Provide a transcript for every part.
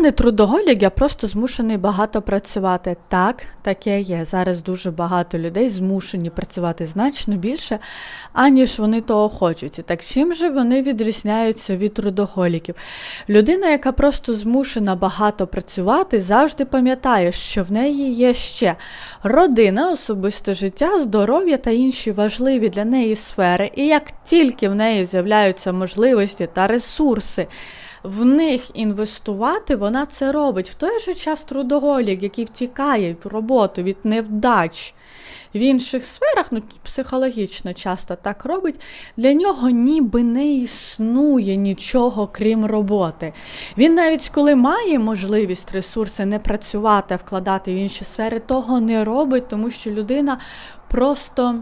Не трудоголік, я просто змушений багато працювати. Так, таке є. Зараз дуже багато людей змушені працювати значно більше, аніж вони того хочуть. Так чим же вони відрізняються від трудоголіків? Людина, яка просто змушена багато працювати, завжди пам'ятає, що в неї є ще родина, особисте життя, здоров'я та інші важливі для неї сфери. І як тільки в неї з'являються можливості та ресурси, в них інвестувати, вона це робить. В той же час трудоголік, який втікає в роботу від невдач в інших сферах, ну психологічно часто так робить, для нього ніби не існує нічого крім роботи. Він навіть коли має можливість ресурси не працювати, а вкладати в інші сфери, того не робить, тому що людина просто.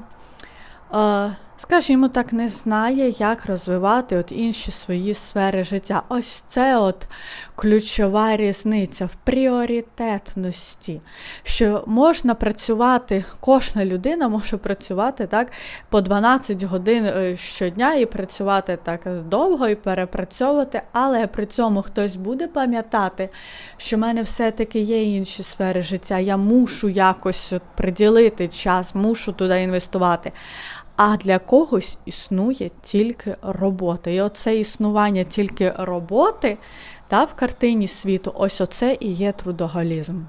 Е, Скажімо так, не знає, як розвивати от інші свої сфери життя. Ось це от ключова різниця в пріоритетності, що можна працювати, кожна людина може працювати так по 12 годин е, щодня і працювати так довго і перепрацьовувати, але при цьому хтось буде пам'ятати, що в мене все-таки є інші сфери життя. Я мушу якось от приділити час, мушу туди інвестувати. А для когось існує тільки робота. І оце існування тільки роботи та в картині світу, ось оце і є трудоголізм.